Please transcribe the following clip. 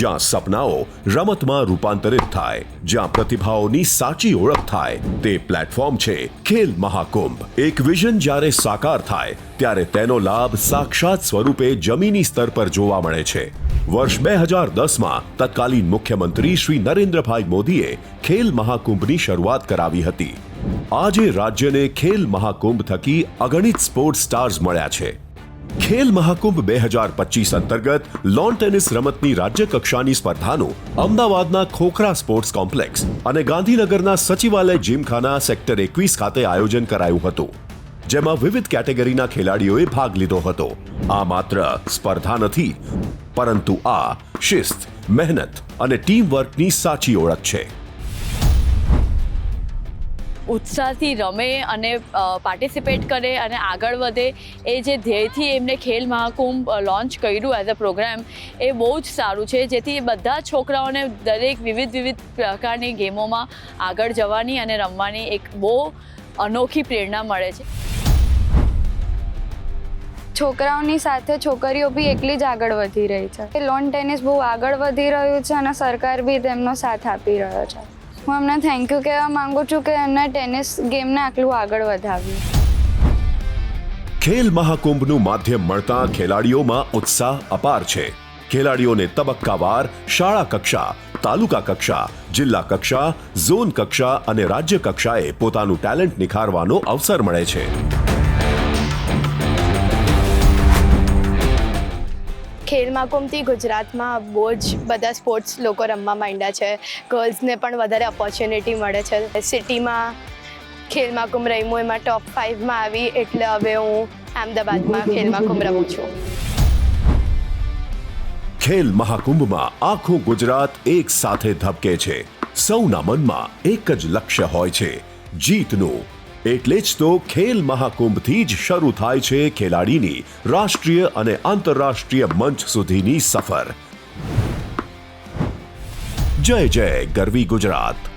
જ્યાં સપનાઓ રમતમાં રૂપાંતરિત થાય, જ્યાં પ્રતિભાઓની સાચી ઓળખ થાય, તે પ્લેટફોર્મ છે ખેલ મહાકુંભ. એક વિઝન જ્યારે સાકાર થાય, ત્યારે તેનો લાભ સાક્ષાત સ્વરૂપે જમીની સ્તર પર જોવા મળે છે. વર્ષ બે હજાર દસમાં તત્કાલીન મુખ્યમંત્રી શ્રી નરેન્દ્રભાઈ મોદીએ ખેલ મહાકુંભની શરૂઆત કરાવી હતી. આજે રાજ્યને ખેલ મહાકુંભ થકી અગણિત સ્પોર્ટ્સ સ્ટાર્સ મળ્યા છે. ખેલ મહાકુંભ બે હજાર પચીસ અંતર્ગત લોન ટેનિસ રમતની રાજ્ય કક્ષાની સ્પર્ધાનું અમદાવાદના ખોખરા સ્પોર્ટ્સ કોમ્પ્લેક્સ અને ગાંધીનગરના સચિવાલય જીમખાના સેક્ટર એકવીસ ખાતે આયોજન કરાયું હતું, જેમાં વિવિધ કેટેગરીના ખેલાડીઓએ ભાગ લીધો હતો. આ માત્ર સ્પર્ધા નથી, પરંતુ આ શિસ્ત, મહેનત અને ટીમ વર્કની સાચી ઓળખ છે. ઉત્સાહથી રમે અને પાર્ટિસિપેટ કરે અને આગળ વધે. એ જે ધ્યેયથી એમને ખેલ મહાકુંભ લોન્ચ કર્યું એઝ અ પ્રોગ્રામ એ બહુ જ સારું છે. જેથી બધા છોકરાઓને દરેક વિવિધ વિવિધ પ્રકારની ગેમોમાં આગળ જવાની અને રમવાની એક બહુ અનોખી પ્રેરણા મળે છે. છોકરાઓની સાથે છોકરીઓ બી એટલી જ આગળ વધી રહી છે. લોન ટેનિસ બહુ આગળ વધી રહ્યું છે અને સરકાર બી તેમનો સાથ આપી રહ્યો છે. હું એમને થેન્ક યુ કહેવા માંગુ છું કે એમને ટેનિસ ગેમને આટલું આગળ વધાવ્યું. ખેલ મહાકુંભનું માધ્યમ મળતા ખેલાડીઓમાં ઉત્સાહ અપાર છે. ખેલાડીઓને તબક્કાવાર શાળા કક્ષા, તાલુકા કક્ષા, જિલ્લા કક્ષા, ઝોન કક્ષા અને રાજ્ય કક્ષાએ પોતાનું ટેલેન્ટ નિખારવાનો અવસર મળે છે. ખેલ મહાકુંભથી ગુજરાતમાં બહુ જ બધા સ્પોર્ટ્સ લોકો રમવા માંડ્યા છે. ગર્લ્સને પણ વધારે ઓપોર્ચ્યુનિટી મળે છે. સિટીમાં ખેલ મહાકુંભ રમ્યું, એમાં ટોપ ફાઇવમાં આવી, એટલે હવે હું અમદાવાદમાં ખેલ મહાકુંભ રમું છું. ખેલ મહાકુંભમાં આખું ગુજરાત એક સાથે ધબકે છે. સૌના મનમાં એક જ લક્ષ્ય હોય છે. જીતનું એટલે જ તો ખેલ મહાકુંભથી જ શરૂ થાય છે ખેલાડીની રાષ્ટ્રીય અને આંતરરાષ્ટ્રીય મંચ સુધીની સફર. જય જય ગરવી ગુજરાત.